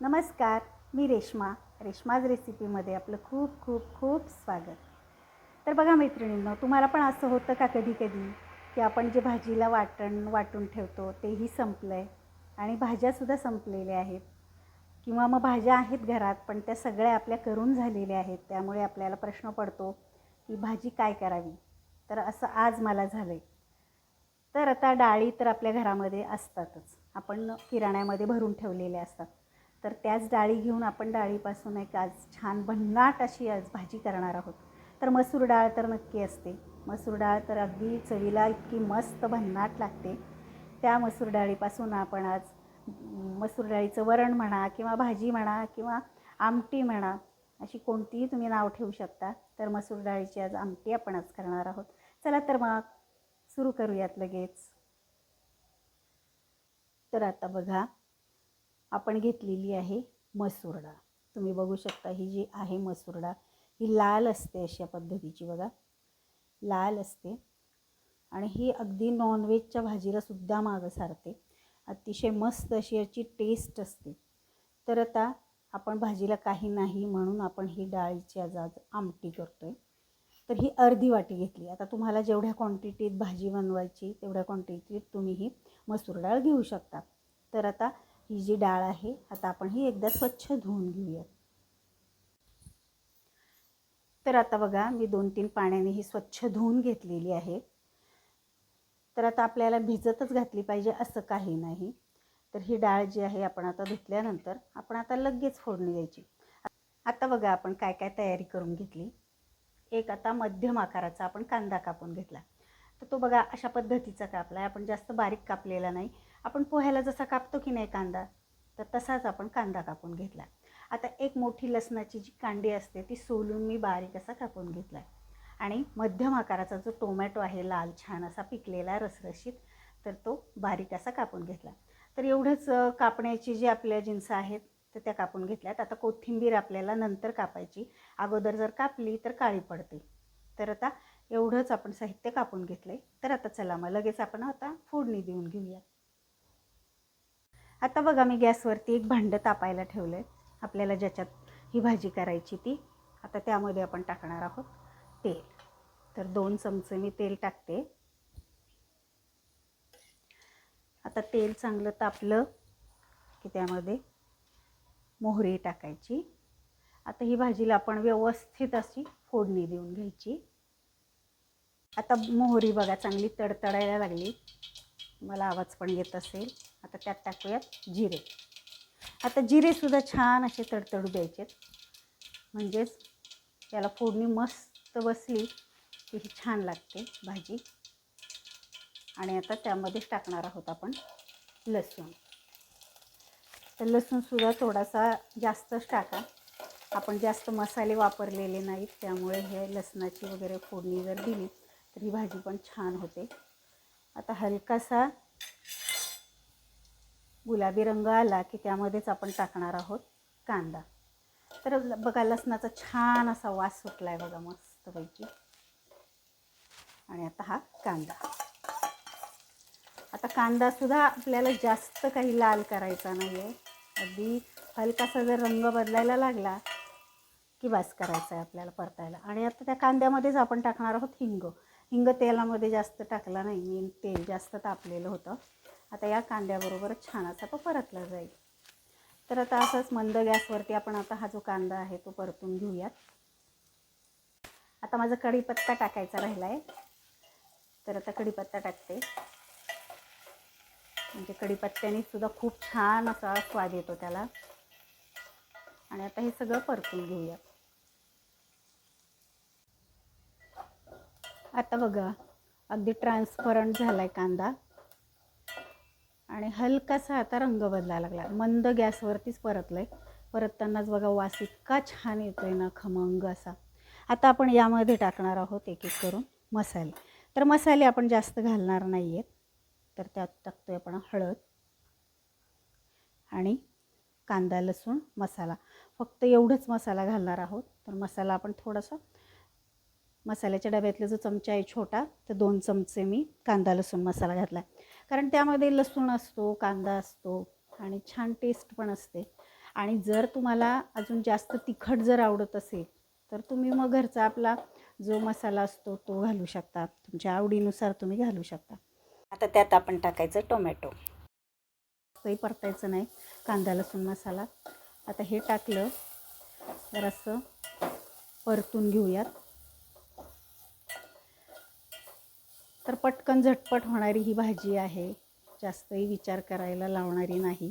नमस्कार मी रेश्मा. रेश्माज रेसिपीमध्ये आपलं खूप खूप खूप स्वागत. तर बघा मैत्रिणींनो तुम्हाला पण असं होतं का कधी कधी की आपण जे भाजीला वाटण वाटून ठेवतो तेही संपलं आहे आणि भाज्यासुद्धा संपलेल्या आहेत. किंवा मग भाज्या आहेत घरात पण त्या सगळ्या आपल्या करून झालेल्या आहेत. त्यामुळे आपल्याला प्रश्न पडतो की भाजी काय करावी? तर असं आज मला झालं आहे तर आता डाळी तर आपल्या घरामध्ये असतातच. आपण किराण्यामध्ये भरून ठेवलेल्या असतात. तर त्याच डाळी घेऊन आपण डाळीपासून एक आज छान भन्नाट अशी आज भाजी करणार आहोत. तर मसूर डाळ तर नक्की असते. मसूर डाळ तर अगदी चवीला इतकी मस्त भन्नाट लागते. त्या मसूर डाळीपासून आपण आज मसूर डाळीचं वरण म्हणा किंवा भाजी म्हणा किंवा आमटी म्हणा अशी कोणतीही तुम्ही नाव ठेवू शकता. तर मसूर डाळीची आज आमटी आपण आज करणार आहोत. चला तर मग सुरू करूयात लगेच. तर आता बघा. आपण घेतलेली आहे मसूर डाळ. तुम्ही बघू शकता ही जी आहे मसूर डाळ ही लाल असते अशा पद्धतीची बघा. लाल असते. आणि ही अगदी नॉनव्हेजच्या भाजीलासुद्धा मागं सारते. अतिशय मस्त अशी याची टेस्ट असते. तर आता आपण भाजीला काही नाही म्हणून आपण ही डाळीची आज आज आमटी करतो आहे तर ही अर्धी वाटी घेतली. आता तुम्हाला जेवढ्या क्वांटिटीत भाजी बनवायची तेवढ्या क्वांटिटीत तुम्ही ही मसूर डाळ घेऊ शकता. तर आता ही जी डाळ आहे आता आपण ही एकदा स्वच्छ धुवून घेऊया तर आता बघा मी दोन तीन पाण्याने ही स्वच्छ धुवून घेतलेली आहे. तर आता आपल्याला भिजतच घातली पाहिजे असं काही नाही. तर ही डाळ जी आहे आपण आता धुतल्यानंतर आपण आता लगेच फोडणी द्यायची. आता बघा आपण काय काय तयारी करून घेतली. एक आता मध्यम आकाराचा आपण कांदा कापून घेतला. तर तो बघा अशा पद्धतीचा कापला आहे आपण जास्त बारीक कापलेला नाही. आपण पोह्याला जसा कापतो की नाही कांदा तर तसाच आपण कांदा कापून घेतला. आता एक मोठी लसणाची जी कांडी असते ती सोलून मी बारीक असा कापून घेतला आहे आणि मध्यम आकाराचा जो टोमॅटो आहे लाल छान असा पिकलेला रसरशीत तर तो बारीक असा कापून घेतला. तर एवढंच कापण्याची जी आपल्या जिन्स आहेत तर त्या कापून घेतल्यात. आता कोथिंबीर आपल्याला नंतर कापायची. अगोदर जर कापली तर काळी पडते. तर आता एवढंच आपण साहित्य कापून घेतलं आहे तर आता चला मग लगेच आपण आता फोडणी देऊन घेऊया आता बघा मी गॅसवरती एक भांडं तापायला ठेवलं आहे आपल्याला ज्याच्यात ही भाजी करायची ती आता त्यामध्ये आपण टाकणार आहोत तेल. तर दोन चमचे मी तेल टाकते. आता तेल चांगलं तापलं की त्यामध्ये मोहरी टाकायची. आता ही भाजीला आपण व्यवस्थित अशी फोडणी देऊन घ्यायची. आता मोहरी बघा चांगली तडतडायला लागली. मला आवाज पण येत असेल. आता त्यात टाकूयात जिरे. आता जिरेसुद्धा छान असे तडतडू द्यायचेत. म्हणजेच त्याला फोडणी मस्त बसली की ही छान लागते भाजी. आणि आता त्यामध्येच टाकणार आहोत आपण लसूण. तर लसूणसुद्धा थोडासा जास्तच टाका. आपण जास्त मसाले वापरलेले नाहीत त्यामुळे हे लसणाची वगैरे फोडणी जर दिली तर ही भाजी पण छान होते. आता हलकासा गुलाबी रंग आला की त्यामध्येच आपण टाकणार आहोत कांदा. तर बघा लसणाचा छान असा वास सुटला आहे बघा मस्तपैकी. आणि आता हा कांदा. आता कांदासुद्धा आपल्याला जास्त काही लाल करायचा नाही आहे अगदी हलकासा जर रंग बदलायला लागला की बास करायचा आहे आपल्याला परतायला. आणि आता त्या कांद्यामध्येच आपण टाकणार आहोत हिंग. हिंग तेलामध्ये जास्त टाकला नाही मी तेल जास्त तापलेलं होतं. आता या कांद्याबरोबर छान असा तो परतला जाईल. तर आता असंच मंद गॅसवरती आपण आता हा जो कांदा आहे तो परतून घेऊयात. आता माझा कढीपत्ता टाकायचा राहिला आहे तर आता कढीपत्ता टाकते. म्हणजे कढीपत्त्याने सुद्धा खूप छान असा स्वाद येतो त्याला. आणि आता हे सगळं परतून घेऊया. आता बघा अगदी ट्रान्सपरंट झाला आहे कांदा. आणि हलकासा आता रंग बदलायला लागला. मंद गॅसवरतीच परतलं आहे परततानाच बघा वास इतका छान येतो आहे ना खमंग असा. आता आपण यामध्ये टाकणार आहोत एक एक करून मसाले. तर मसाले आपण जास्त घालणार नाही आहेत तर त्यात टाकतो आहे आपण हळद आणि कांदा लसूण मसाला. फक्त एवढंच मसाला घालणार आहोत. तर मसाला आपण थोडासा मसाल्याच्या डब्यातला जो चमचा आहे छोटा तर दोन चमचे मी कांदा लसूण मसाला घातला आहे कारण त्यामध्ये लसूण असतो कांदा असतो आणि छान टेस्ट पण असते. आणि जर तुम्हाला अजून जास्त तिखट जर आवडत असेल तर तुम्ही मग घरचा आपला जो मसाला असतो तो घालू शकता. तुमच्या आवडीनुसार तुम्ही घालू शकता. आता त्यात आपण टाकायचं टोमॅटो. काही परतायचं नाही कांदा लसूण मसाला. आता हे टाकलं तर असं परतून घेऊयात. तर पटकन झटपट होणारी ही भाजी आहे. जास्तही विचार करायला लावणारी नाही.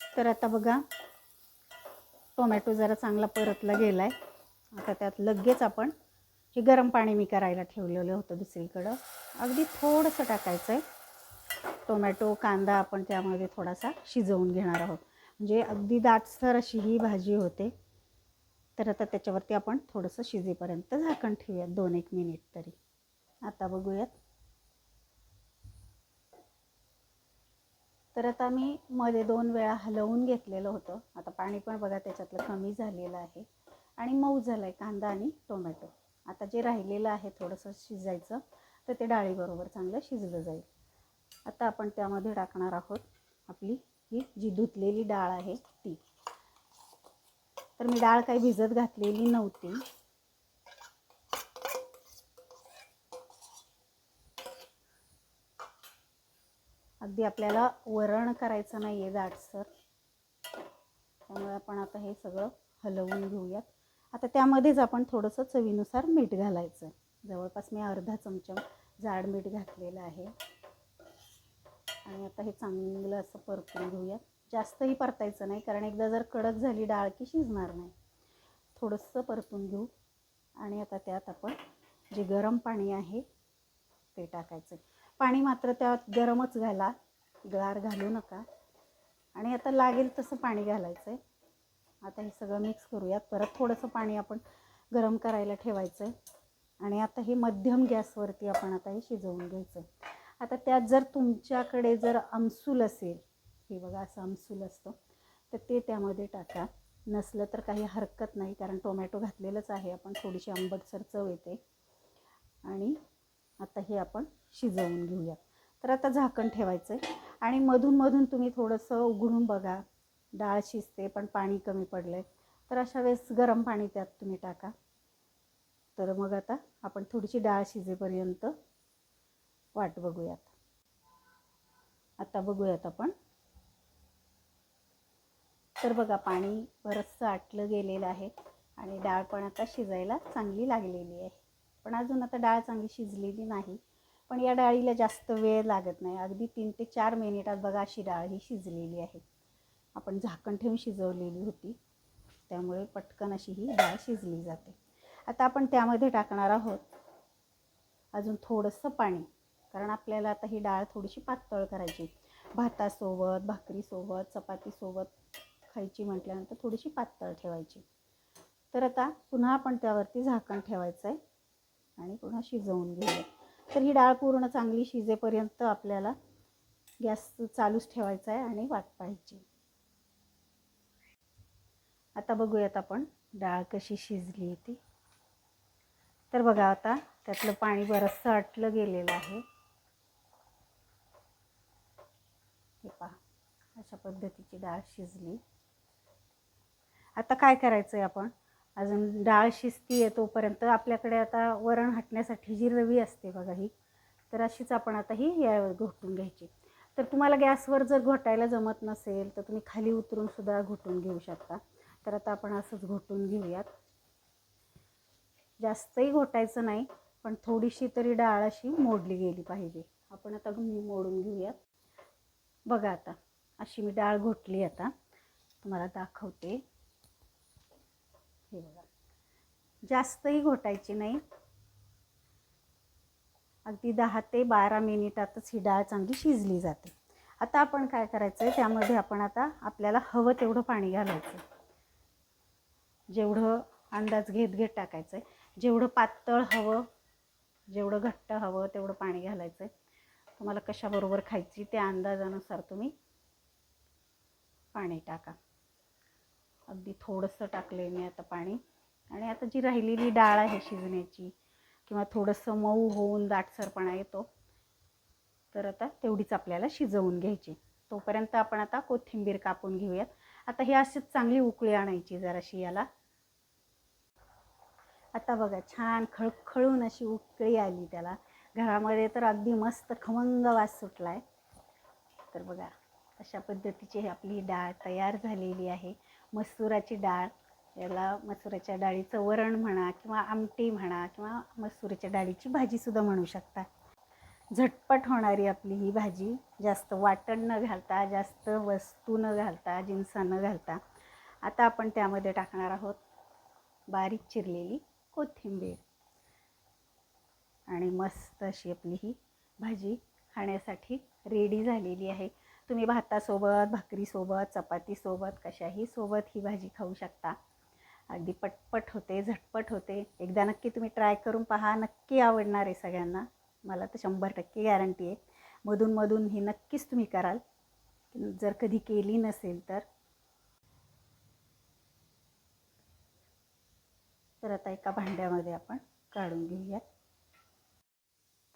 तर आता बघा टोमॅटो जरा चांगला परतला गेला आहे आता त्यात लगेच आपण हे गरम पाणी मी करायला ठेवलेलं होतं दुसरीकडं. अगदी थोडंसं टाकायचं आहे टोमॅटो कांदा आपण त्यामध्ये थोडासा शिजवून घेणार आहोत. म्हणजे अगदी दाटसर अशी ही भाजी होते. तर आता त्याच्यावरती आपण थोडंसं शिजेपर्यंत झाकण ठेवूयात दोन एक मिनिट तरी. आता बघूयात. तर आता मी मध्ये दोन वेळा हलवून घेतलेलं होतं. आता पाणी पण बघा त्याच्यातलं कमी झालेलं आहे. आणि मऊ झालं आहे कांदा आणि टोमॅटो. आता जे राहिलेलं आहे थोडंसं शिजायचं तर ते डाळीबरोबर चांगलं शिजलं जाईल. आता आपण त्यामध्ये टाकणार आहोत आपली ही जी धुतलेली डाळ आहे ती. तर मी डाळ काही भिजत घातलेली नव्हती. अगदी आपल्याला वरण करायचं नाही आहे दाटसर त्यामुळे आपण आता हे सगळं हलवून घेऊयात. आता त्यामध्येच आपण थोडंसं चवीनुसार मीठ घालायचं. जवळपास मी अर्धा चमचा जाड मीठ घातलेलं आहे. आणि आता हे चांगलं असं परतून घेऊयात. जास्तही परतायचं नाही कारण एकदा जर कडक झाली डाळ की शिजणार नाही. थोडंसं परतून घेऊ आणि आता त्यात आपण जे गरम पाणी आहे ते टाकायचं. पाणी मात्र त्यात गरमच घाला गार घालू नका. आणि आता लागेल तसं पाणी घालायचं आहे आता हे सगळं मिक्स करूयात. परत थोडंसं पाणी आपण गरम करायला ठेवायचं आहे आणि आता हे मध्यम गॅसवरती आपण आता हे शिजवून घ्यायचं आहे आता त्यात जर तुमच्याकडे जर आमसूल असेल हे बघा असं आमसूल असतं. तर ते त्यामध्ये टाका. नसलं तर काही हरकत नाही कारण टोमॅटो घातलेलंच आहे. आपण थोडीशी आंबटसर चव येते. आणि आता हे आपण शिजवून घेऊयात तर आता झाकण ठेवायचं आहे आणि मधून मधून तुम्ही थोडंसं उघडून बघा. डाळ शिजते पण पाणी कमी पडलं आहे तर अशा वेळेस गरम पाणी त्यात तुम्ही टाका. तर मग आता आपण थोडीशी डाळ शिजेपर्यंत वाट बघूयात. आता बघूयात आपण. तर बघा पाणी बरंचसं आटलं गेलेलं आहे आणि डाळ पण आता शिजायला चांगली लागलेली आहे. पण अजून आता डाळ चांगली शिजलेली नाही. पण या डाळीला जास्त वेळ लागत नाही. अगदी तीन ते चार मिनिटात बघा अशी डाळ ही शिजलेली आहे. आपण झाकण ठेवून शिजवलेली होती. त्यामुळे पटकन अशी ही डाळ शिजली जाते. आता आपण त्यामध्ये टाकणार आहोत अजून थोडंसं पाणी. कारण आपल्याला आता ही डाळ थोडीशी पातळ करायची भातासोबत भाकरीसोबत चपातीसोबत खायची म्हटल्यानंतर थोडीशी पातळ ठेवायची. तर आता पुन्हा आपण त्यावरती झाकण ठेवायचं आहे आणि पुन्हा शिजवून घेऊया. तर ही डाळ पूर्ण चांगली शिजेपर्यंत आपल्याला गॅस चालूच ठेवायचा आहे आणि वाट पाहायची. आता बघूयात आपण डाळ कशी शिजली ती. तर बघा आता त्यातलं पाणी बरंचसं आटलं गेलेलं आहे. हे पहा अशा पद्धतीची डाळ शिजली. आता काय करायचं आहे आपण? अजून डाळ शिजती आहे तोपर्यंत आपल्याकडे आता वरण हटण्यासाठी जी रवी असते बघा ही तर अशीच आपण आता ही यावर घोटून घ्यायची. तर तुम्हाला गॅसवर जर घोटायला जमत नसेल तर तुम्ही खाली उतरून सुद्धा घोटून घेऊ शकता. तर आता आपण असंच घोटून घेऊयात. जास्तही घोटायचं नाही पण थोडीशी तरी डाळ अशी मोडली गेली पाहिजे. आपण आता मोडून घेऊयात. बघा आता अशी मी डाळ घोटली आता. तुम्हाला दाखवते. हे बघा. जास्तही घोटायची नाही. अगदी दहा ते बारा मिनिटातच ही डाळ चांगली शिजली जाते. आता आपण काय करायचं आहे त्यामध्ये आपण आता आपल्याला हवं तेवढं पाणी घालायचं जेवढं अंदाज घेत घेत टाकायचं आहे जेवढं पातळ हवं जेवढं घट्ट हवं तेवढं पाणी घालायचं आहे तुम्हाला कशाबरोबर खायची त्या अंदाजानुसार तुम्ही पाणी टाका. अगदी थोडंसं टाकलं आहे मी आता पाणी. आणि आता जी राहिलेली डाळ आहे शिजण्याची किंवा थोडंसं मऊ होऊन दाटसरपणा येतो तर आता तेवढीच आपल्याला शिजवून घ्यायची. तोपर्यंत आपण आता कोथिंबीर कापून घेऊयात. आता ही अशीच चांगली उकळी आणायची जराशी याला. आता बघा छान खळखळून अशी उकळी आली त्याला. घरामध्ये तर अगदी मस्त खमंग वास सुटला आहे तर बघा अशा पद्धतीची ही आपली डाळ तयार झालेली आहे. मसुराची डाळ याला मसुराच्या डाळीचं वरण म्हणा किंवा आमटी म्हणा किंवा मसुराच्या डाळीची भाजीसुद्धा म्हणू शकता. झटपट होणारी आपली ही भाजी जास्त वाटण न घालता जास्त वस्तू न घालता जिन्सा न घालता आता आपण त्यामध्ये टाकणार आहोत बारीक चिरलेली कोथिंबीर. आणि मस्त अशी आपली ही भाजी खाण्यासाठी रेडी झालेली आहे. तुम्ही भातासोबत भाकरीसोबत चपातीसोबत कशाही सोबत ही भाजी खाऊ शकता. अगदी पटपट होते झटपट होते. एकदा नक्की तुम्ही ट्राय करून पहा. नक्की आवडणार आहे सगळ्यांना. मला तर शंभर टक्के गॅरंटी आहे. मधून ही नक्कीच तुम्ही कराल. जर कधी केली नसेल तर. तर आता एका भांड्यामध्ये आपण काढून घेऊयात.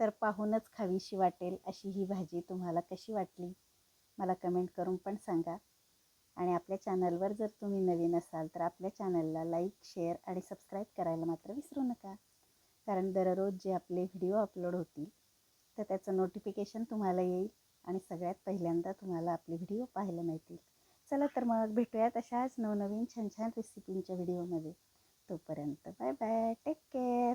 तर पाहूनच खावीशी वाटेल अशी ही भाजी तुम्हाला कशी वाटली? मला कमेंट करून पण सांगा. आणि आपल्या चॅनलवर जर तुम्ही नवीन असाल तर आपल्या चॅनलला लाईक शेअर आणि सबस्क्राईब करायला मात्र विसरू नका. कारण दररोज जे आपले व्हिडिओ अपलोड होतील तर त्याचं नोटिफिकेशन तुम्हाला येईल आणि सगळ्यात पहिल्यांदा तुम्हाला आपले व्हिडिओ पाहायला मिळतील. चला तर मग भेटूयात अशाच नवनवीन छान छान रेसिपींच्या व्हिडिओमध्ये. तोपर्यंत बाय बाय टेक केअर